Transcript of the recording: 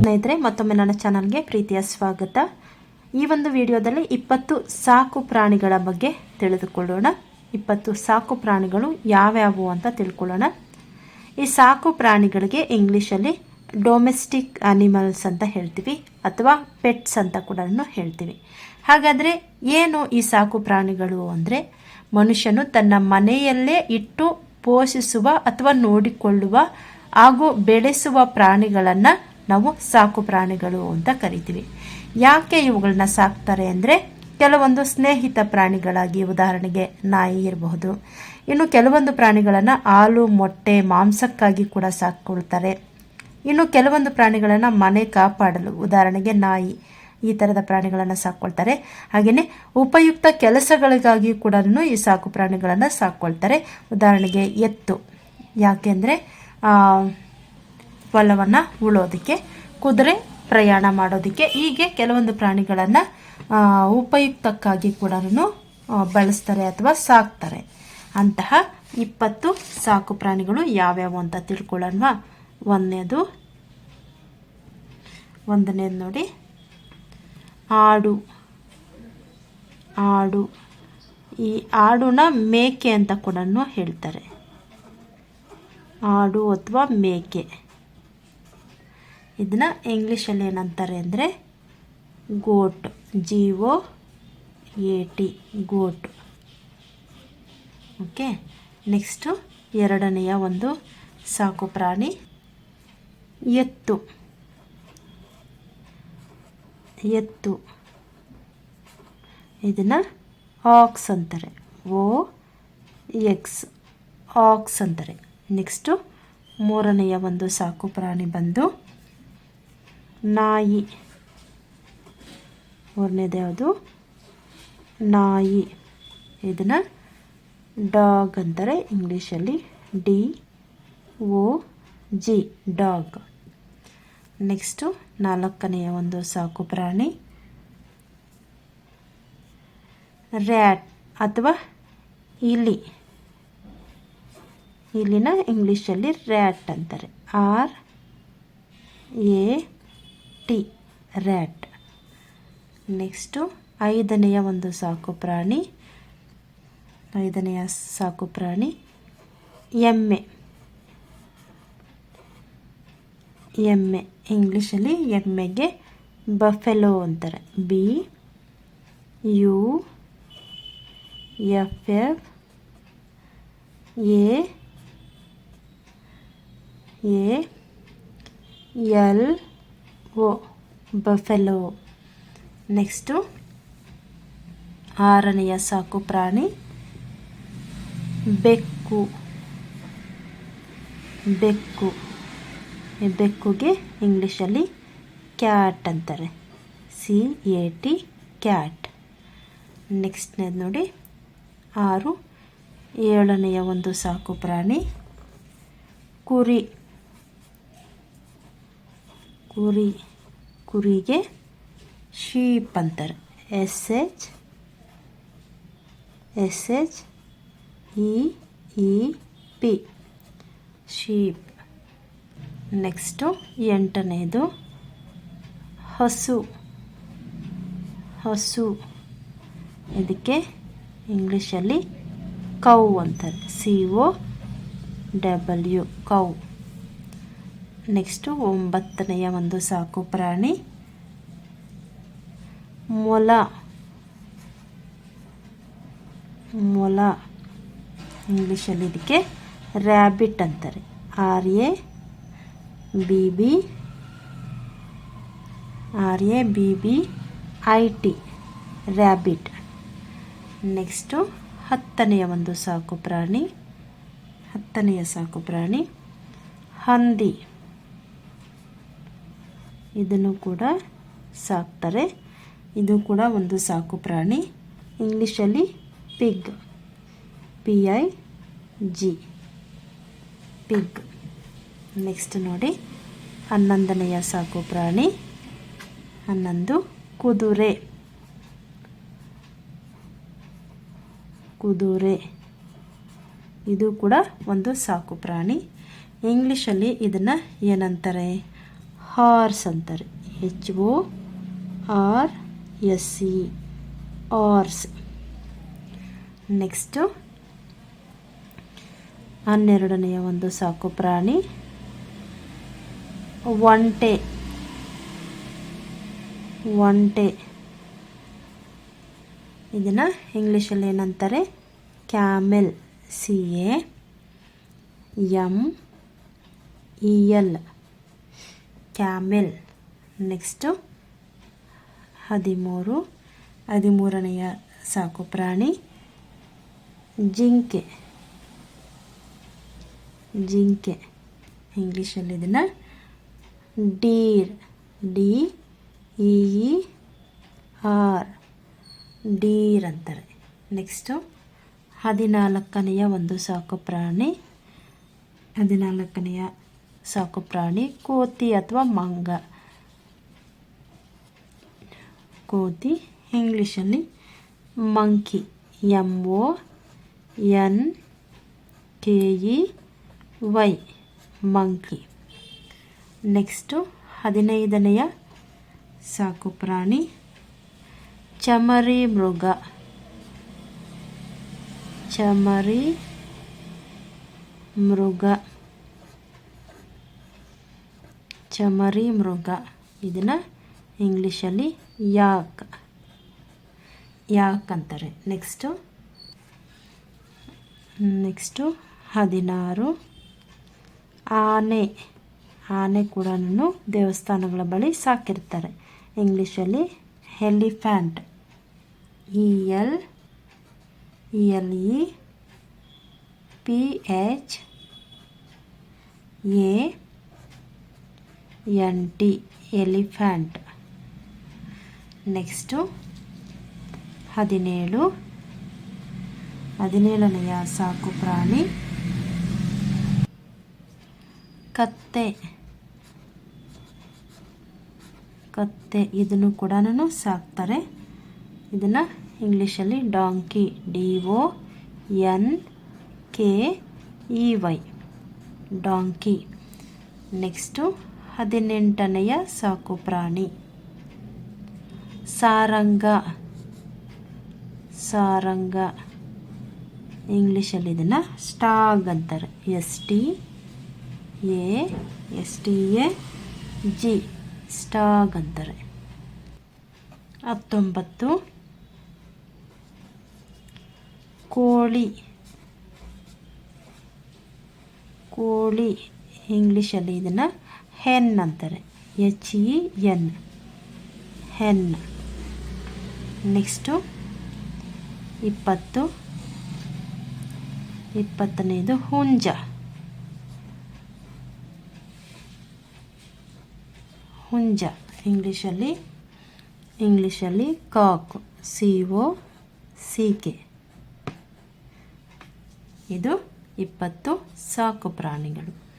ಸ್ನೇಹಿತರೆ, ಮತ್ತೊಮ್ಮೆ ನನ್ನ ಚಾನಲ್ಗೆ ಪ್ರೀತಿಯ ಸ್ವಾಗತ. ಈ ಒಂದು ವಿಡಿಯೋದಲ್ಲಿ ಇಪ್ಪತ್ತು ಸಾಕು ಪ್ರಾಣಿಗಳ ಬಗ್ಗೆ ತಿಳಿದುಕೊಳ್ಳೋಣ. ಇಪ್ಪತ್ತು ಸಾಕು ಪ್ರಾಣಿಗಳು ಯಾವ್ಯಾವು ಅಂತ ತಿಳ್ಕೊಳ್ಳೋಣ. ಈ ಸಾಕು ಪ್ರಾಣಿಗಳಿಗೆ ಇಂಗ್ಲೀಷಲ್ಲಿ ಡೊಮೆಸ್ಟಿಕ್ ಅನಿಮಲ್ಸ್ ಅಂತ ಹೇಳ್ತೀವಿ, ಅಥವಾ ಪೆಟ್ಸ್ ಅಂತ ಕೂಡ ಹೇಳ್ತೀವಿ. ಹಾಗಾದರೆ ಏನು ಈ ಸಾಕು ಪ್ರಾಣಿಗಳು ಅಂದರೆ? ಮನುಷ್ಯನು ತನ್ನ ಮನೆಯಲ್ಲೇ ಇಟ್ಟು ಪೋಷಿಸುವ ಅಥವಾ ನೋಡಿಕೊಳ್ಳುವ ಹಾಗೂ ಬೆಳೆಸುವ ಪ್ರಾಣಿಗಳನ್ನು ನಾವು ಸಾಕು ಪ್ರಾಣಿಗಳು ಅಂತ ಕರಿತೀವಿ. ಯಾಕೆ ಇವುಗಳನ್ನ ಸಾಕ್ತಾರೆ ಅಂದರೆ ಕೆಲವೊಂದು ಸ್ನೇಹಿತ ಪ್ರಾಣಿಗಳಾಗಿ ಉದಾಹರಣೆಗೆ ನಾಯಿ ಇರಬಹುದು. ಇನ್ನು ಕೆಲವೊಂದು ಪ್ರಾಣಿಗಳನ್ನು ಹಾಲು, ಮೊಟ್ಟೆ, ಮಾಂಸಕ್ಕಾಗಿ ಕೂಡ ಸಾಕ್ಕೊಳ್ತಾರೆ. ಇನ್ನು ಕೆಲವೊಂದು ಪ್ರಾಣಿಗಳನ್ನು ಮನೆ ಕಾಪಾಡಲು ಉದಾಹರಣೆಗೆ ನಾಯಿ ಈ ಥರದ ಪ್ರಾಣಿಗಳನ್ನು ಸಾಕ್ಕೊಳ್ತಾರೆ. ಹಾಗೆಯೇ ಉಪಯುಕ್ತ ಕೆಲಸಗಳಿಗಾಗಿ ಕೂಡ ಈ ಸಾಕು ಪ್ರಾಣಿಗಳನ್ನು ಸಾಕ್ಕೊಳ್ತಾರೆ. ಉದಾಹರಣೆಗೆ ಎತ್ತು. ಯಾಕೆಂದರೆ ಹೊಲವನ್ನು ಉಳೋದಕ್ಕೆ, ಕುದುರೆ ಪ್ರಯಾಣ ಮಾಡೋದಕ್ಕೆ ಹೀಗೆ ಕೆಲವೊಂದು ಪ್ರಾಣಿಗಳನ್ನು ಉಪಯುಕ್ತಕ್ಕಾಗಿ ಕೂಡ ಬಳಸ್ತಾರೆ ಅಥವಾ ಸಾಕ್ತಾರೆ. ಅಂತಹ ಇಪ್ಪತ್ತು ಸಾಕು ಪ್ರಾಣಿಗಳು ಯಾವ್ಯಾವು ಅಂತ ತಿಳ್ಕೊಳ್ಳೋಣ ಒಂದನೇದು ಒಂದನೇದು ನೋಡಿ. ಆಡು ಆಡು. ಈ ಆಡುನ ಮೇಕೆ ಅಂತ ಕೂಡ ಹೇಳ್ತಾರೆ. ಆಡು ಅಥವಾ ಮೇಕೆ. ಇದನ್ನ ಇಂಗ್ಲೀಷಲ್ಲಿ ಏನಂತಾರೆ ಅಂದರೆ goat G O A T goat. Okay next ಎರಡನೆಯ ಒಂದು ಸಾಕು ಪ್ರಾಣಿ, ಎತ್ತು. ಎತ್ತು. ಇದನ್ನು ಆಕ್ಸ್ ಅಂತಾರೆ. ಓ, ಎಕ್ಸ್, ಆಕ್ಸ್ ಅಂತಾರೆ. ನೆಕ್ಸ್ಟು ಮೂರನೆಯ ಒಂದು ಸಾಕು ಪ್ರಾಣಿ ಬಂದು ನಾಯಿ. ಮೂರನೇದು ಯಾವುದು? ನಾಯಿ. ಇದನ್ನು ಡಾಗ್ ಅಂತಾರೆ. ಇಂಗ್ಲೀಷಲ್ಲಿ D O G, dog. Next ನಾಲ್ಕನೆಯ ಒಂದು ಸಾಕು ಪ್ರಾಣಿ. ರ್ಯಾಟ್ ಅಥವಾ ಇಲಿ. ಇಲಿನ ಇಂಗ್ಲೀಷಲ್ಲಿ ರ್ಯಾಟ್ ಅಂತಾರೆ. R A T, rat. Next, ಐದನೆಯ ಒಂದು ಸಾಕು ಪ್ರಾಣಿ, ಐದನೆಯ ಸಾಕು ಪ್ರಾಣಿ, ಎಮ್ಮೆ. ಎಮ್ಮೆ, ಇಂಗ್ಲೀಷಲ್ಲಿ ಎಮ್ಮೆಗೆ ಬಫೆಲೋ ಅಂತಾರೆ. B, U, F F A, L O, buffalo. Next, ಆರನೆಯ ಸಾಕು ಪ್ರಾಣಿ, ಬೆಕ್ಕು. ಬೆಕ್ಕು. ಈ ಬೆಕ್ಕುಗೆ ಇಂಗ್ಲೀಷಲ್ಲಿ ಕ್ಯಾಟ್ ಅಂತಾರೆ. C A T, cat. ನೆಕ್ಸ್ಟ್ನೇದು ನೋಡಿ, ಆರು, ಏಳನೆಯ ಒಂದು ಸಾಕು ಪ್ರಾಣಿ, ಕುರಿ. ಕುರಿ, ಕುರಿಗೆ ಶೀಪ್ ಅಂತಾರೆ. S H S H E E P sheep. Next ಎಂಟನೇದು ಹಸು. ಹಸು. ಇದಕ್ಕೆ ಇಂಗ್ಲೀಷಲ್ಲಿ ಕೌ ಅಂತಾರೆ. C O W cow. Next ಒಂಬತ್ತನೆಯ ಒಂದು ಸಾಕು ಪ್ರಾಣಿ. ಮೊಲ. ಮೊಲ. ಇಂಗ್ಲೀಷಲ್ಲಿ ಇದಕ್ಕೆ ರ್ಯಾಬಿಟ್ ಅಂತಾರೆ. R A, B B, R A, B B, I T, rabbit. Next ಹತ್ತನೆಯ ಒಂದು ಸಾಕು ಪ್ರಾಣಿ. ಹತ್ತನೆಯ ಸಾಕು ಪ್ರಾಣಿ. ಹಂದಿ. ಇದನ್ನು ಕೂಡ ಸಾಕ್ತಾರೆ. ಇದು ಕೂಡ ಒಂದು ಸಾಕು ಪ್ರಾಣಿ. ಇಂಗ್ಲೀಷಲ್ಲಿ pig P I G pig next ನೋಡಿ. ಹನ್ನೊಂದನೆಯ ಸಾಕು ಪ್ರಾಣಿ. ಹನ್ನೊಂದು ಕುದುರೆ. ಕುದುರೆ. ಇದು ಕೂಡ ಒಂದು ಸಾಕು ಪ್ರಾಣಿ. ಇಂಗ್ಲೀಷಲ್ಲಿ ಇದನ್ನು ಏನಂತಾರೆ? ಹಾರ್ಸ್ ಅಂತಾರೆ H O R S C. Horse next ಹನ್ನೆರಡನೆಯ ಒಂದು ಸಾಕು ಪ್ರಾಣಿ. ಒಂಟೆ. ಒಂಟೆ. ಇದನ್ನು ಇಂಗ್ಲೀಷಲ್ಲಿ ಏನಂತಾರೆ? Camel C A M E L camel. Next, ಹದಿಮೂರು, ಹದಿಮೂರನೆಯ ಸಾಕು ಪ್ರಾಣಿ, ಜಿಂಕೆ. ಜಿಂಕೆ, ಇಂಗ್ಲೀಷಲ್ಲಿ ಇದನ್ನ deer D E R deer ಅಂತಾರೆ. ನೆಕ್ಸ್ಟು, ಹದಿನಾಲ್ಕನೆಯ ಒಂದು ಸಾಕು ಪ್ರಾಣಿ, ಹದಿನಾಲ್ಕನೆಯ ಸಾಕು ಪ್ರಾಣಿ ಕೋತಿ ಅಥವಾ ಮಂಗ. ಕೋತಿ ಇಂಗ್ಲೀಷಲ್ಲಿ monkey. M O N K E Y monkey. Next ಹದಿನೈದನೆಯ ಸಾಕುಪ್ರಾಣಿ, ಚಮರಿ ಮೃಗ. ಚಮರಿ ಮೃಗ. ಚಮರಿ ಮೃಗ. ಇದನ್ನು ಇಂಗ್ಲೀಷಲ್ಲಿ ಯಾಕ್ ಯಾಕ್ ಅಂತಾರೆ. ನೆಕ್ಸ್ಟು ನೆಕ್ಸ್ಟು ಹದಿನಾರು. ಆನೆ ಆನೆ ಕೂಡ ದೇವಸ್ಥಾನಗಳ ಬಳಿ ಸಾಕಿರ್ತಾರೆ. ಇಂಗ್ಲೀಷಲ್ಲಿ elephant E L E L E P H A N T elephant next ಹದಿನೇಳು. ಹದಿನೇಳನೆಯ ಸಾಕು ಪ್ರಾಣಿ? ಕತ್ತೆ. ಕತ್ತೆ ಇದನ್ನು ಕೂಡ ಸಾಕ್ತಾರೆ. ಇದನ್ನು ಇಂಗ್ಲೀಷಲ್ಲಿ donkey D O N K E Y donkey. Next ಹದಿನೆಂಟನೆಯ ಸಾಕು ಪ್ರಾಣಿ. ಸಾರಂಗ. ಸಾರಂಗ. ಇಂಗ್ಲೀಷಲ್ಲಿ ಇದನ್ನು ಸ್ಟಾಗ್ ಅಂತಾರೆ. S T A, S T A, G. Stag ಅಂತಾರೆ. ಹತ್ತೊಂಬತ್ತು. ಕೋಳಿ. ಕೋಳಿ ಇಂಗ್ಲೀಷಲ್ಲಿ ಇದನ್ನು ಹೆನ್ ಅಂತಾರೆ. H E N. Hen. Next ಇಪ್ಪತ್ತು. ಇಪ್ಪತ್ತನೈದು ಹುಂಜ. ಹುಂಜ. ಇಂಗ್ಲೀಷಲ್ಲಿ ಇಂಗ್ಲೀಷಲ್ಲಿ cock. C O C K. ಇದು ಇಪ್ಪತ್ತು ಸಾಕು ಪ್ರಾಣಿಗಳು.